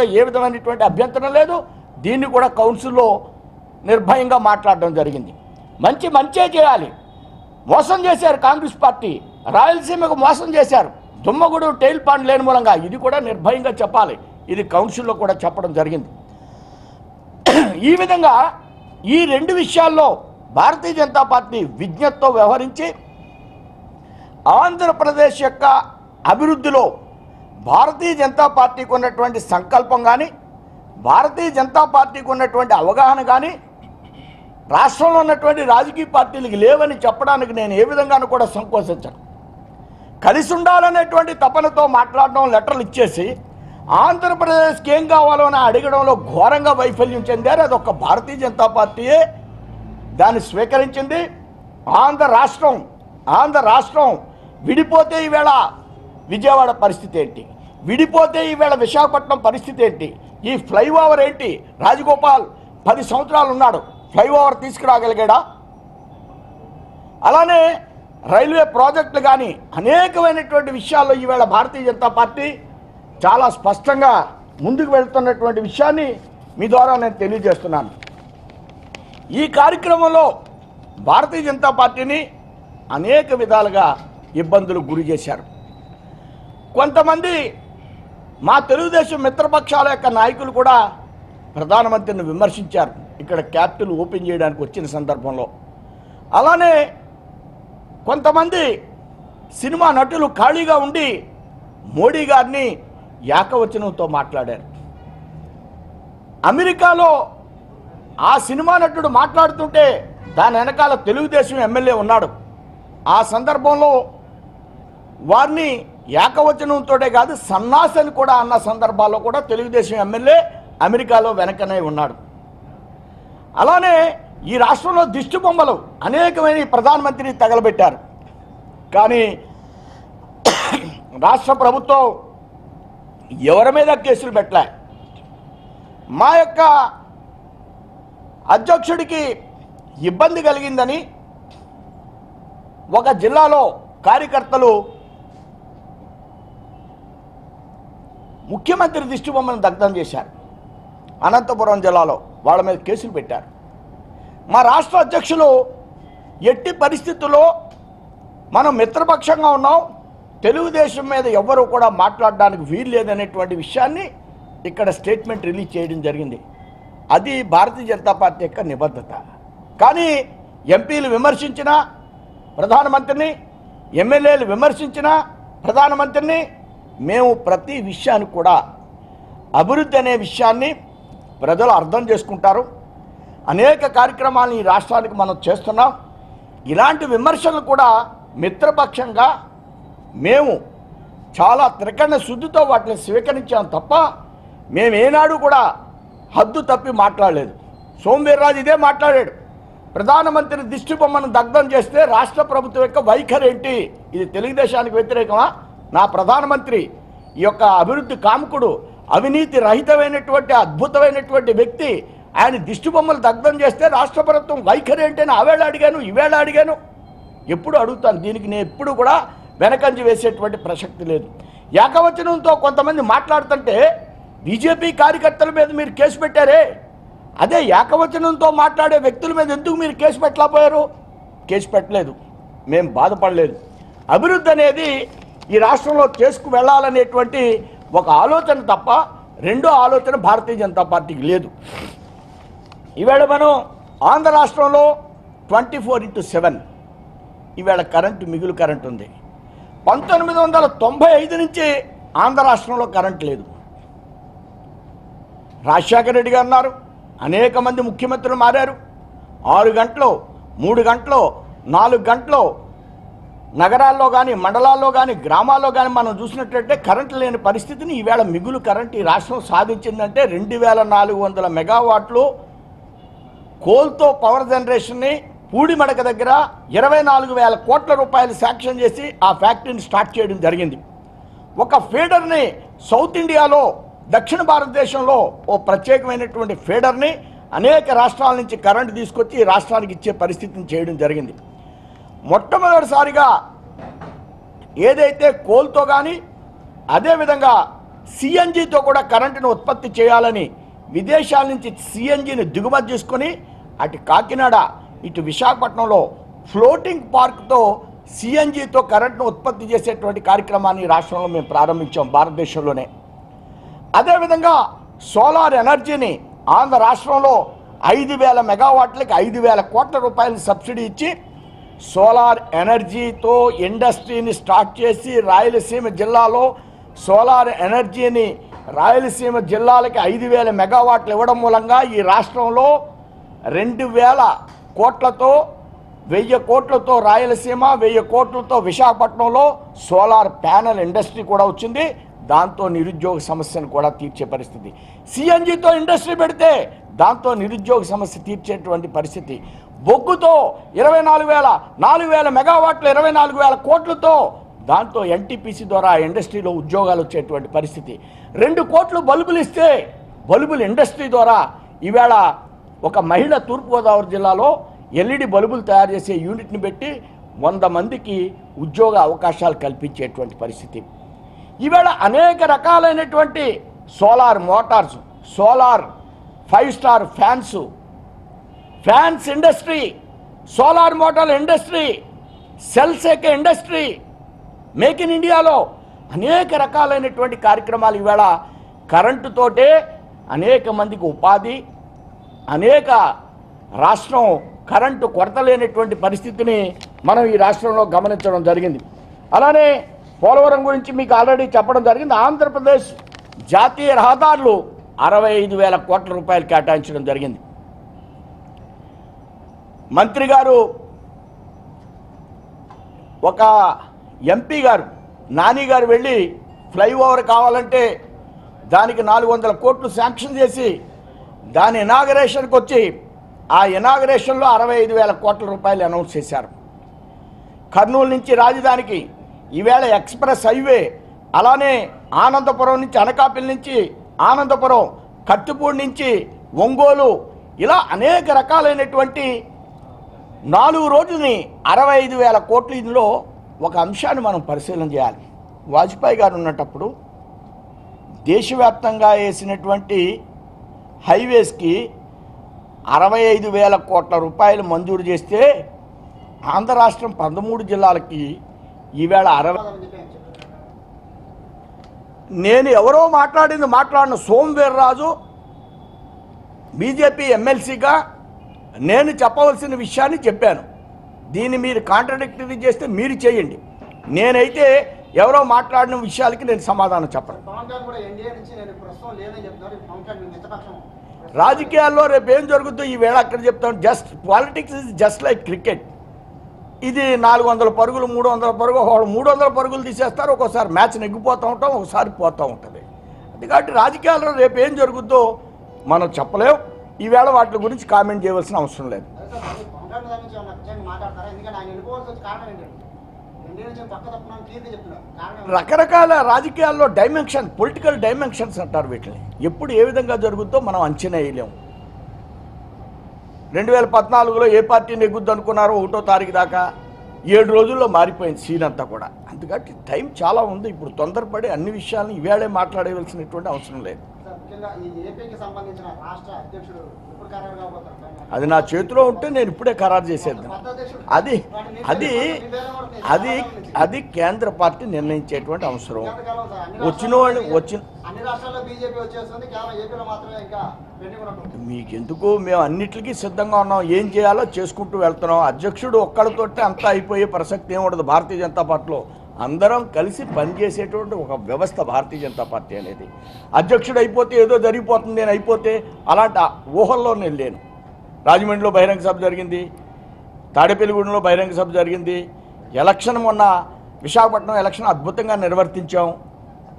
కూడా ఏ విధమైనటువంటి అభ్యంతరం లేదు. దీన్ని కూడా కౌన్సిల్లో నిర్భయంగా మాట్లాడడం జరిగింది. మంచి మంచే చేయాలి. మోసం చేశారు కాంగ్రెస్ పార్టీ. రాయలసీమకు మోసం చేశారు. దుమ్మగుడు టైల్ పాండ్ లేని మూలంగా ఇది కూడా నిర్భయంగా చెప్పాలి. ఇది కౌన్సిల్లో కూడా చెప్పడం జరిగింది. ఈ విధంగా ఈ రెండు విషయాల్లో భారతీయ జనతా పార్టీ విజ్ఞతతో వ్యవహరించి ఆంధ్రప్రదేశ్ యొక్క అభివృద్ధిలో భారతీయ జనతా పార్టీకి ఉన్నటువంటి సంకల్పం కానీ భారతీయ జనతా పార్టీకి ఉన్నటువంటి అవగాహన కానీ రాష్ట్రంలో ఉన్నటువంటి రాజకీయ పార్టీలకి లేవని చెప్పడానికి నేను ఏ విధంగానూ కూడా సంకోచించను. కలిసి ఉండాలనేటువంటి తపనతో మాట్లాడడం లెటర్లు ఇచ్చేసి ఆంధ్రప్రదేశ్కి ఏం కావాలో అని అడగడంలో ఘోరంగా వైఫల్యం చెందారు. అదొక భారతీయ జనతా పార్టీయే. దాన్ని స్వీకరించింది ఆంధ్ర రాష్ట్రం. ఆంధ్ర రాష్ట్రం విడిపోతే ఈవేళ విజయవాడ పరిస్థితి ఏంటి? విడిపోతే ఈవేళ విశాఖపట్నం పరిస్థితి ఏంటి? ఈ ఫ్లైఓవర్ ఏంటి? రాజగోపాల్ పది సంవత్సరాలు ఉన్నాడు. ఫ్లైఓవర్ తీసుకురాగలిగాడా? అలానే రైల్వే ప్రాజెక్టులు కానీ అనేకమైనటువంటి విషయాల్లో ఈవేళ భారతీయ జనతా పార్టీ చాలా స్పష్టంగా ముందుకు వెళ్తున్నటువంటి విషయాన్ని మీ ద్వారా నేను తెలియజేస్తున్నాను. ఈ కార్యక్రమంలో భారతీయ జనతా పార్టీని అనేక విధాలుగా ఇబ్బందులు గురి చేశారు. కొంతమంది మా తెలుగుదేశం మిత్రపక్షాల యొక్క నాయకులు కూడా ప్రధానమంత్రిని విమర్శించారు. ఇక్కడ క్యాపిటల్ ఓపెన్ చేయడానికి వచ్చిన సందర్భంలో. అలానే కొంతమంది సినిమా నటులు ఖాళీగా ఉండి మోడీ గారిని ఏకవచనంతో మాట్లాడారు. అమెరికాలో ఆ సినిమా నటుడు మాట్లాడుతుంటే దాని వెనకాల తెలుగుదేశం ఎమ్మెల్యే ఉన్నాడు. ఆ సందర్భంలో వారిని ఏకవచనంతోటే కాదు సన్నాసని కూడా అన్న సందర్భాల్లో కూడా తెలుగుదేశం ఎమ్మెల్యే అమెరికాలో వెనకనే ఉన్నాడు. అలానే ఈ రాష్ట్రంలో దిష్టి బొమ్మలు అనేకమైన ప్రధానమంత్రిని తగలబెట్టారు. కానీ రాష్ట్ర ప్రభుత్వం ఎవరి మీద కేసులు పెట్టలే. మా యొక్క అధ్యక్షుడికి ఇబ్బంది కలిగిందని ఒక జిల్లాలో కార్యకర్తలు ముఖ్యమంత్రి దిష్టి బొమ్మను దగ్ధం చేశారు. అనంతపురం జిల్లాలో వాళ్ళ మీద కేసులు పెట్టారు. మా రాష్ట్ర అధ్యక్షులు ఎట్టి పరిస్థితుల్లో మనం మిత్రపక్షంగా ఉన్నాం. తెలుగుదేశం మీద ఎవ్వరూ కూడా మాట్లాడడానికి వీలు లేదనేటువంటి విషయాన్ని ఇక్కడ స్టేట్మెంట్ రిలీజ్ చేయడం జరిగింది. అది భారతీయ జనతా పార్టీ యొక్క నిబద్ధత. కానీ ఎంపీలు విమర్శించిన ప్రధానమంత్రిని ఎమ్మెల్యేలు విమర్శించిన ప్రధానమంత్రిని మేము ప్రతి విషయాన్ని కూడా అభివృద్ధి అనే విషయాన్ని ప్రజలు అర్థం చేసుకుంటారు. అనేక కార్యక్రమాలను ఈ రాష్ట్రానికి మనం చేస్తున్నాం. ఇలాంటి విమర్శలు కూడా మిత్రపక్షంగా మేము చాలా త్రికరణ శుద్ధితో వాటిని స్వీకరించాం తప్ప మేమేనాడు కూడా హద్దు తప్పి మాట్లాడలేదు. సోమవీర్రాజు ఇదే మాట్లాడాడు. ప్రధానమంత్రి దిష్టి బొమ్మను దగ్ధం చేస్తే రాష్ట్ర ప్రభుత్వం యొక్క వైఖరి ఏంటి? ఇది తెలుగుదేశానికి వ్యతిరేకమా? నా ప్రధానమంత్రి ఈ యొక్క అభివృద్ధి కాముకుడు అవినీతి రహితమైనటువంటి అద్భుతమైనటువంటి వ్యక్తి ఆయన దిష్టిబొమ్మలు దగ్ధం చేస్తే రాష్ట్ర ప్రభుత్వం వైఖరి ఏంటి అని ఆవేళ అడిగాను ఈవేళ అడిగాను. ఎప్పుడు అడుగుతాను దీనికి నేను ఎప్పుడు కూడా వెనకంజి వేసేటువంటి ప్రసక్తి లేదు. ఏకవచనంతో కొంతమంది మాట్లాడుతుంటే బీజేపీ కార్యకర్తల మీద మీరు కేసు పెట్టారే? అదే ఏకవచనంతో మాట్లాడే వ్యక్తుల మీద ఎందుకు మీరు కేసు పెట్టలేకపోయారు? కేసు పెట్టలేదు. మేము బాధపడలేదు. అభివృద్ధి అనేది ఈ రాష్ట్రంలో చేసుకు వెళ్ళాలనేటువంటి ఒక ఆలోచన తప్ప రెండో ఆలోచన భారతీయ జనతా పార్టీకి లేదు. ఈవేళ మనం ఆంధ్ర రాష్ట్రంలో ట్వంటీ ఫోర్ ఇంటూ సెవెన్. ఈవేళ కరెంటు మిగులు కరెంట్ ఉంది. పంతొమ్మిది వందల తొంభై ఐదు నుంచి ఆంధ్ర రాష్ట్రంలో కరెంట్ లేదు. రాజశేఖర రెడ్డి గారు ఉన్నారు. అనేక మంది ముఖ్యమంత్రులు మారారు. ఆరు గంటలు మూడు గంటలు నాలుగు గంటలు నగరాల్లో కానీ మండలాల్లో కానీ గ్రామాల్లో కానీ మనం చూసినట్లయితే కరెంటు లేని పరిస్థితిని ఈవేళ మిగులు కరెంట్ ఈ రాష్ట్రం సాధించిందంటే రెండు వేల నాలుగు వందల మెగావాట్లు కోల్తో పవర్ జనరేషన్ని పూడిమడక దగ్గర ఇరవై నాలుగు వేల కోట్ల రూపాయలు శాంక్షన్ చేసి ఆ ఫ్యాక్టరీని స్టార్ట్ చేయడం జరిగింది. ఒక ఫీడర్ని సౌత్ ఇండియాలో దక్షిణ భారతదేశంలో ఓ ప్రత్యేకమైనటువంటి ఫీడర్ని అనేక రాష్ట్రాల నుంచి కరెంటు తీసుకొచ్చి రాష్ట్రానికి ఇచ్చే పరిస్థితిని చేయడం జరిగింది. మొట్టమొదటిసారిగా ఏదైతే కోల్తో కానీ అదేవిధంగా సిఎన్జితో కూడా కరెంటును ఉత్పత్తి చేయాలని విదేశాల నుంచి సిఎన్జిని దిగుమతి చేసుకొని అటు కాకినాడ ఇటు విశాఖపట్నంలో ఫ్లోటింగ్ పార్క్తో సిఎన్జితో కరెంటును ఉత్పత్తి చేసేటువంటి కార్యక్రమాన్ని రాష్ట్రంలో మేము ప్రారంభించాం భారతదేశంలోనే. అదేవిధంగా సోలార్ ఎనర్జీని ఆంధ్ర రాష్ట్రంలో ఐదు వేల మెగావాట్లకి ఐదు వేల కోట్ల రూపాయల సబ్సిడీ ఇచ్చి సోలార్ ఎనర్జీతో ఇండస్ట్రీని స్టార్ట్ చేసి రాయలసీమ జిల్లాలో సోలార్ ఎనర్జీని రాయలసీమ జిల్లాలకి ఐదు వేల మెగావాట్లు ఇవ్వడం మూలంగా ఈ రాష్ట్రంలో రెండు వేల కోట్లతో వెయ్యి కోట్లతో రాయలసీమ వెయ్యి కోట్లతో విశాఖపట్నంలో సోలార్ ప్యానెల్ ఇండస్ట్రీ కూడా వచ్చింది. దాంతో నిరుద్యోగ సమస్యను కూడా తీర్చే పరిస్థితి. సిఎన్జితో ఇండస్ట్రీ పెడితే దాంతో నిరుద్యోగ సమస్య తీర్చేటువంటి పరిస్థితి. బొగ్గుతో ఇరవై నాలుగు వేల నాలుగు వేల మెగావాట్లు ఇరవై నాలుగు వేల కోట్లతో దాంతో ఎన్టీపీసీ ద్వారా ఇండస్ట్రీలో ఉద్యోగాలు వచ్చేటువంటి పరిస్థితి. రెండు కోట్లు బల్బులు ఇస్తే బల్బులు ఇండస్ట్రీ ద్వారా ఈవేళ ఒక మహిళ తూర్పుగోదావరి జిల్లాలో ఎల్ఈడి బల్బులు తయారు చేసే యూనిట్ని పెట్టి వంద మందికి ఉద్యోగ అవకాశాలు కల్పించేటువంటి పరిస్థితి. ఈవేళ అనేక రకాలైనటువంటి solar motors solar five star fans fans industry solar motor industry cells industry make in ఇండియాలో అనేక రకాలైనటువంటి కార్యక్రమాలు ఈవేళ కరెంటుతోటే అనేక మందికి ఉపాధి అనేక రాష్ట్రం కరెంటు కొరత లేనటువంటి పరిస్థితిని మనం ఈ రాష్ట్రంలో గమనించడం జరిగింది. అలానే పోలవరం గురించి మీకు ఆల్రెడీ చెప్పడం జరిగింది. ఆంధ్రప్రదేశ్ జాతీయ రహదారులు అరవై ఐదు వేల కోట్ల రూపాయలు కేటాయించడం జరిగింది. మంత్రి గారు ఒక ఎంపీ గారు నాని గారు వెళ్ళి ఫ్లైఓవర్ కావాలంటే దానికి నాలుగు వందల కోట్లు శాంక్షన్ చేసి దాని ఇనాగరేషన్కి వచ్చి ఆ ఇనాగరేషన్లో అరవై ఐదు వేల కోట్ల రూపాయలు అనౌన్స్ చేశారు. కర్నూలు నుంచి రాజధానికి ఈవేళ ఎక్స్ప్రెస్ హైవే అలానే ఆనందపురం నుంచి అనకాపల్లి నుంచి ఆనందపురం కత్తిపూడి నుంచి ఒంగోలు ఇలా అనేక రకాలైనటువంటి నాలుగు రోజుని అరవై ఐదు వేల కోట్ల ఇందులో ఒక అంశాన్ని మనం పరిశీలన చేయాలి. వాజ్పేయి గారు ఉన్నటప్పుడు దేశవ్యాప్తంగా వేసినటువంటి హైవేస్కి అరవై ఐదు వేల కోట్ల రూపాయలు మంజూరు చేస్తే ఆంధ్ర రాష్ట్రం పదమూడు జిల్లాలకి ఈవేళ అరవై నేను ఎవరో మాట్లాడింది మాట్లాడిన సోమవీర్రాజు బీజేపీ ఎమ్మెల్సీగా నేను చెప్పవలసిన విషయాన్ని చెప్పాను. దీన్ని మీరు కాంట్రడిక్టరీ చేస్తే మీరు చేయండి. నేనైతే ఎవరో మాట్లాడిన విషయాలకి నేను సమాధానం చెప్పను. రాజకీయాల్లో రేపు ఏం జరుగుతుందో ఈ వేళ అక్కడ చెప్తాను. Just politics is just like cricket ఇది నాలుగు వందల పరుగులు మూడు వందల ఒకళ్ళు మూడు వందల పరుగులు తీసేస్తారు ఒక్కోసారి మ్యాచ్ నెగ్గిపోతూ ఉంటాం ఒకసారి పోతూ ఉంటుంది. అది కాబట్టి రాజకీయాల్లో రేపు ఏం జరుగుద్దో మనం చెప్పలేం. ఈవేళ వాటి గురించి కామెంట్ చేయవలసిన అవసరం లేదు. రకరకాల రాజకీయాల్లో డైమెన్షన్ పొలిటికల్ డైమెన్షన్స్ అంటారు వీటిని. ఎప్పుడు ఏ విధంగా జరుగుద్దో మనం అంచనా వేయలేము. రెండు వేల పద్నాలుగులో ఏ పార్టీ నెగ్గుద్దు అనుకున్నారో ఒకటో తారీఖు దాకా ఏడు రోజుల్లో మారిపోయింది సీన్ అంతా కూడా. అందుకని టైం చాలా ఉంది. ఇప్పుడు తొందరపడి అన్ని విషయాలను ఇవాళే మాట్లాడవలసినటువంటి అవసరం లేదు. అది నా చేతిలో ఉంటే నేను ఇప్పుడే ఖరారు చేసేద్దాం అది అది అది అది కేంద్ర పార్టీ నిర్ణయించేటువంటి అవసరం. వచ్చిన వాళ్ళు వచ్చిన మీకెందుకు? మేము అన్నిటికీ సిద్ధంగా ఉన్నాం. ఏం చేయాలో చేసుకుంటూ వెళ్తున్నాం. అధ్యక్షుడు ఒక్కడితోటే అంతా అయిపోయే ప్రసక్తి ఏమి ఉండదు. భారతీయ జనతా పార్టీలో. అందరం కలిసి పనిచేసేటువంటి ఒక వ్యవస్థ భారతీయ జనతా పార్టీ అనేది. అధ్యక్షుడు అయిపోతే ఏదో జరిగిపోతుంది నేను అయిపోతే అలాంటి ఊహల్లో నేను లేను. రాజమండ్రిలో బహిరంగ సభ జరిగింది. తాడేపల్లిగూడెంలో బహిరంగ సభ జరిగింది. ఎలక్షన్ మొన్న విశాఖపట్నం ఎలక్షన్ అద్భుతంగా నిర్వర్తించాం.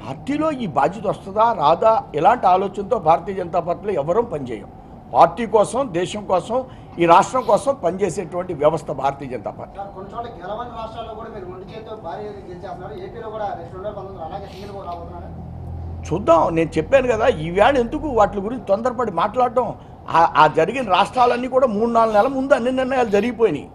పార్టీలో ఈ బాధ్యత వస్తుందా రాదా? ఇలాంటి ఆలోచనతో భారతీయ జనతా పార్టీలో ఎవరూ పనిచేయం పార్టీ కోసం దేశం కోసం ఈ రాష్ట్రం కోసం పనిచేసేటువంటి వ్యవస్థ భారతీయ జనతా పార్టీ. చూద్దాం. నేను చెప్పాను కదా ఈవేళ ఎందుకు వాటి గురించి తొందరపడి మాట్లాడటం? ఆ- ఆ జరిగిన రాష్ట్రాలన్నీ కూడా మూడు నాలుగు నెలల ముందు అన్ని నిర్ణయాలు జరిగిపోయినాయి.